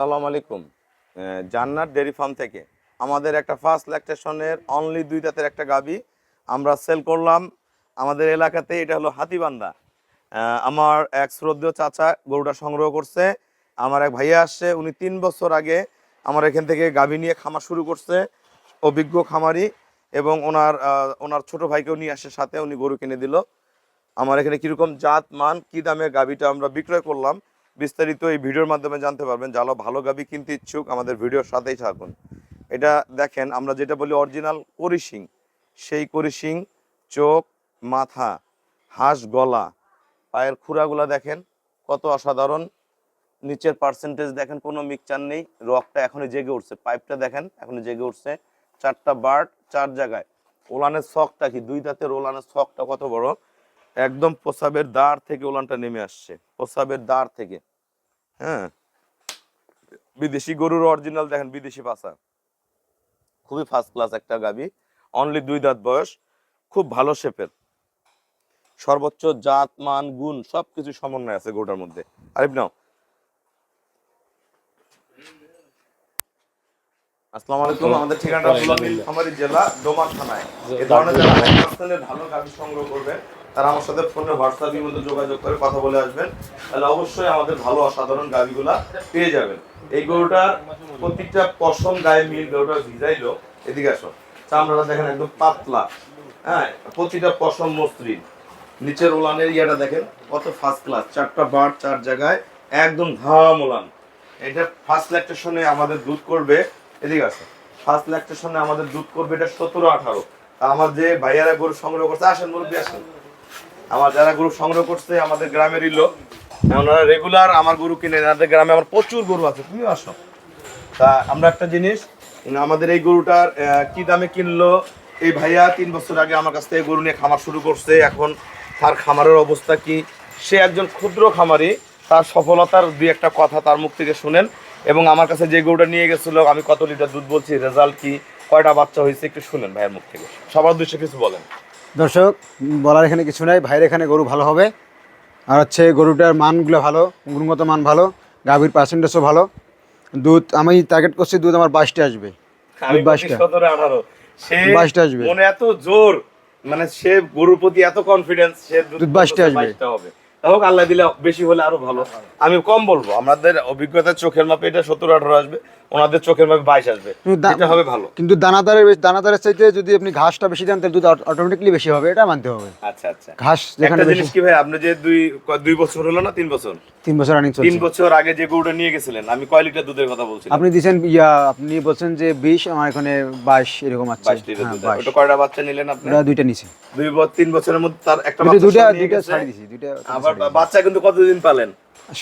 সালাম আলাইকুম। আহ, জান্নাত ডেয়ারি ফার্ম থেকে আমাদের একটা ফার্স্ট ল্যাকটেশনের অনলি দুই দাঁতের একটা গাবি আমরা সেল করলাম। আমাদের এলাকাতে এটা হলো হাতিবান্ধা। আমার এক শ্রদ্ধেয় চাচা গরুটা সংগ্রহ করছে। আমার এক ভাইয়া আসছে উনি তিন বছর আগে আমার এখান থেকে গাভী নিয়ে খামার শুরু করছে অভিজ্ঞ খামারি এবং ওনার ওনার ছোট ভাইকেও নিয়ে আসে সাথে উনি গরু কিনে দিল। আমার এখানে কীরকম জাত মান কি দামে গাভীটা আমরা বিক্রয় করলাম বিস্তারিত এই ভিডিওর মাধ্যমে জানতে পারবেন যারা ভালো গাবি কিনতে ইচ্ছুক আমাদের ভিডিওর সাথেই থাকুন। এটা দেখেন, আমরা যেটা বলি অরিজিনাল করিশিং সেই করিশিং চোখ, মাথা, হাঁস, গলা, পায়ের খুঁড়াগুলা দেখেন কত অসাধারণ। নিচের পার্সেন্টেজ দেখেন কোনো মিক্সচার নেই রকটা এখনই জেগে উঠছে পাইপটা দেখেন এখনও জেগে উঠছে। চারটা বার্ড চার জায়গায়। ওলানের শখটা কি? দুই দাঁতের ওলানের শখটা কত বড়? একদম প্রসাবের দাঁড় থেকে ওলানটা নেমে আসছে। প্রসাবের দাঁড় থেকে। হ্যাঁ? বিদেশি গরুর অরিজিনাল দেখেন বিদেশি পাসা খুবই ফার্স্ট ক্লাস একটা গাবি। অনলি দুই দাঁত বয়স। খুব ভালো শেপের সর্বোচ্চ জাত মান গুণ সবকিছু সমন্বয় আছে গরুটার মধ্যে। আরিফ নাও। আসসালামু আলাইকুম। আমাদের ঠিকানাটা নীলফামারী জেলা ডোমার থানায়। এই ধরনের যারা ভালো গাড়ি সংগ্রহ করবেন তারা আমার সাথে ফোনে হোয়াটসঅ্যাপের মধ্যে যোগাযোগ করে কথা বলে আসবেন। তাহলে অবশ্যই আমাদের ভালো অসাধারণ গাড়িগুলা পেয়ে যাবেন। এই গরুটার প্রত্যেকটা পশম গায়ে মিল, গরুটা ভিজাইলো এদিকে আসো। চামড়াটা দেখেন একদম পাতলা। হ্যাঁ প্রতিটা পশম মসৃণ। নিচের ওলানের ইয়াটা দেখেন, কত ফার্স্ট ক্লাস চারটা বার চার জায়গায় একদম ধাম ওলান। এটা ফার্স্ট ল্যাকটেশনে আমাদের দুধ করবে। এদিকে আসো। ফার্স্ট ল্যাকটেশনে আমাদের দুধ করবে এটা সতেরো আঠারো। আমার যে ভাইয়ারা গরু সংগ্রহ করছে, আসেন মুরব্বী, আসেন। আমার যারা গরু সংগ্রহ করছে, আমাদের গ্রামেরই লোক ওনারা রেগুলার আমার গরু কিনে এনাদের গ্রামে আমার প্রচুর গরু আছে তুমিও আসো। তা আমরা একটা জিনিস আমাদের এই গরুটার কি দামে কিনলো, এই ভাইয়া তিন বছর আগে আমার কাছ থেকে গরু নিয়ে খামার শুরু করছে, এখন তার খামারের অবস্থা কি? সে একজন ক্ষুদ্র খামারি, তার সফলতার দুই একটা কথা তার মুখ থেকে শুনেন, এবং আমার কাছে যে গরুটা নিয়ে গেছিল, আমি কত লিটার দুধ বলছি, রেজাল্ট কি? কয়টা বাচ্চা হয়েছে একটু শুনেন ভাইয়ের মুখ থেকে। সবার উদ্দেশ্যে কিছু বলেন। দর্শক বলার এখানে কিছু নাই ভাইয়ের এখানে গরু ভালো হবে। আর হচ্ছে গরুটার মানগুলো ভালো গুণগত মান ভালো গাভীর পার্সেন্টেজও ভালো। দুধ আমি টার্গেট করছি দুধ আমার বাইশটা আসবে। বাইশটা। বাইশটা আসবে। মনে এত জোর মানে সে গরুর প্রতি এত কনফিডেন্স সে দুধ বাইশটা আসবে। হবে। হোক আল্লাহ দিলে বেশি হলে আরও ভালো। আমি কম বলব আমাদের অভিজ্ঞতা চোখের মাপে এটা সতেরো আঠারো আসবে ওনাদের চোখের মাপে বাইশ আসবে। এটা হবে ভালো। কিন্তু দানাদারের দানাদারের চাইতে যদি আপনি ঘাসটা বেশি দেন তাহলে দুধ অটোমেটিকলি বেশি হবে এটা মানতে হবে। আচ্ছা আচ্ছা। ঘাস যেখানে জিনিস কি ভাই আপনি যে দুই দুই বছর হলো না তিন বছর? তিন বছর রানিং তিন বছর আগে যে গরুটা নিয়ে গেছিলেন আমি কয় লিটার দুধের কথা বলছি আপনি দিচ্ছেন ইয়া আপনি বলছেন যে বিশ আমার এখানে বাইশ এরকম আছে। বাইশ লিটার হ্যাঁ দুধ। ওটা কয়টা বাচ্চা নিলেন আপনি? দুইটা নিচে দুই বছর তিন বছরের মধ্যে তার একটা দুইটা বাচ্চা দুইটা দুইটা ছাড়ি দিছি দুইটা বাচ্চা কিন্তু কতদিন পালেন?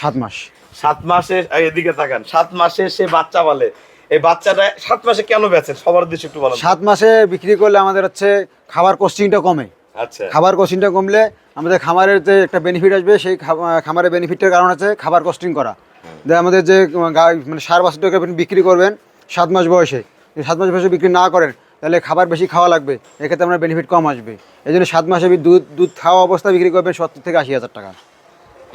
সাত মাস। সাত মাসে এদিকে তাকান সাত মাসে সে বাচ্চা বলে এই বাচ্চাটা সাত মাসে কেন বেচেন? সবার উদ্দেশ্যে একটু বলেন। সাত মাসে বিক্রি করলে আমাদের হচ্ছে খাবার কস্টিংটা কমে। আচ্ছা। খাবার কস্টিংটা কমলে আমাদের খামারের যে একটা বেনিফিট আসবে সেই খামারের বেনিফিটের কারণ আছে খাবার কস্টিং করা। যে আমাদের যে মানে সার বাছুরটাকে আপনি বিক্রি করবেন সাত মাস বয়সে। সাত মাস বয়সে বিক্রি না করেন তাহলে খাবার বেশি খাওয়া লাগবে। এক্ষেত্রে আপনার বেনিফিট কম আসবে। এই জন্য সাত মাসে দুধ দুধ খাওয়া অবস্থা বিক্রি করবেন সত্তর থেকে আশি হাজার টাকা।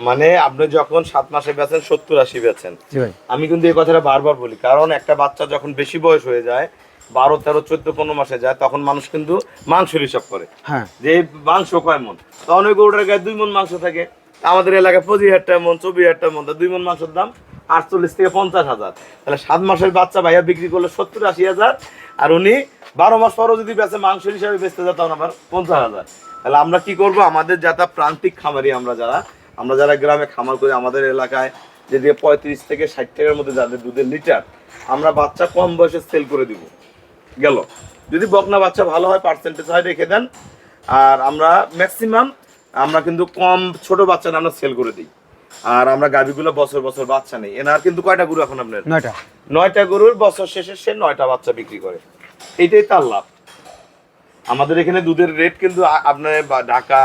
মানে আপনি যখন সাত মাসে বেচেন সত্তর আশি ভাই। আমি কিন্তু এই কথাটা বারবার বলি কারণ একটা বাচ্চা যখন বেশি বয়স হয়ে যায় বারো তেরো চোদ্দ পনেরো মাসে যায় তখন মানুষ কিন্তু মাংসের হিসাব করে। হ্যাঁ। যে মাংস কয় মন? তখন ওই গরুটার গায়ে দুই মন মাংস থাকে। আমাদের এলাকায় পঁচিশ হাজার টাকা মন চব্বিশ হাজার টাকা মন দুই মন মাংসের দাম আটচল্লিশ থেকে পঞ্চাশ হাজার। তাহলে সাত মাসের বাচ্চা ভাইয়া বিক্রি করলে সত্তর আশি হাজার, আর উনি বারো মাস পরও যদি বেচে মাংস হিসাবে বেচতে যায়, তখন আবার পঞ্চাশ হাজার। তাহলে আমরা কি করব? আমাদের যারা প্রান্তিক খামারি আমরা যারা আমরা যারা গ্রামে খামার করি, আমাদের এলাকায় যদি পঁয়ত্রিশ থেকে ষাট টাকার মধ্যে যাদের দুধের লিটার, আমরা বাচ্চা কম বয়সে সেল করে দিব। গেল? যদি বকনা বাচ্চা ভালো হয় পার্সেন্টেজ হয়, রেখে দেন। আর আমরা ম্যাক্সিমাম আমরা কিন্তু কম ছোট বাচ্চা আমরা সেল করে দিই। আর আমরা গাভিগুলো বছর বছর বাচ্চা নেই। এনার কিন্তু কয়টা গরু এখন আপনার? নয়টা। নয়টা গরুর বছর শেষে সে নয়টা বাচ্চা বিক্রি করে। এইটাই তার লাভ। আমাদের এখানে দুধের রেট কিন্তু আপনার ঢাকা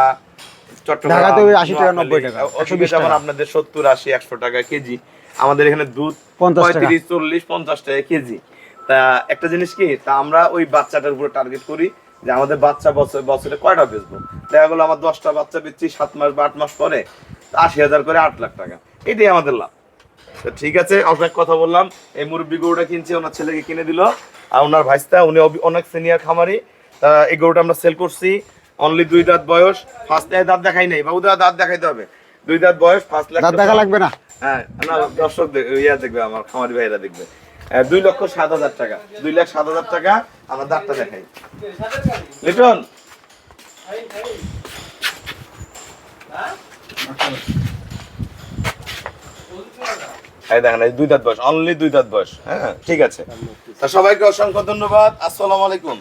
ঢাকাতে ওই 80 টাকা, নোয়াখালী, 90 টাকা, ওদিকে 120 যেমন আপনাদের সত্তর আশি একশো টাকা কেজি। আমাদের এখানে দুধ 50 পঁয়ত্রিশ চল্লিশ পঞ্চাশ টাকা কেজি। তা একটা জিনিস কি? তা আমরা ওই বাচ্চাটার উপরে টার্গেট করি যে আমাদের বাচ্চা বছর বছরে কয়টা বেচবো? দেখা গেলো আমার দশটা বাচ্চা বেচছি সাত মাস বা আট মাস পরে। আশি হাজার করে আট লাখ টাকা। এটাই আমাদের লাভ। তো ঠিক আছে অনেক কথা বললাম। এই মুরব্বী গরুটা কিনছে ওনার ছেলেকে কিনে দিল। আর ওনার ভাইস্তা উনি অনেক সিনিয়র খামারি। তা এই গরুটা আমরা সেল করছি। অনলি দুই দাঁত বয়স। ফার্স্ট দাঁত দেখাই নাই বাবু দাঁত দেখাইতে হবে। দুই দাঁত বয়স ফার্স্ট লাখ দাঁত দেখা লাগবে না? হ্যাঁ না দর্শক ইয়া দেখবে আমার খামারি ভাইরা দেখবে। দুই লক্ষ সাত হাজার টাকা। দুই লাখ সাত হাজার টাকা আমার দাঁতটা দেখাই। লিটন? এই দেখেন, এই দুই দাঁত বয়স অনলি দুই দাঁত বয়স হ্যাঁ ঠিক আছে। সবাইকে অসংখ্য ধন্যবাদ, আসসালামু আলাইকুম।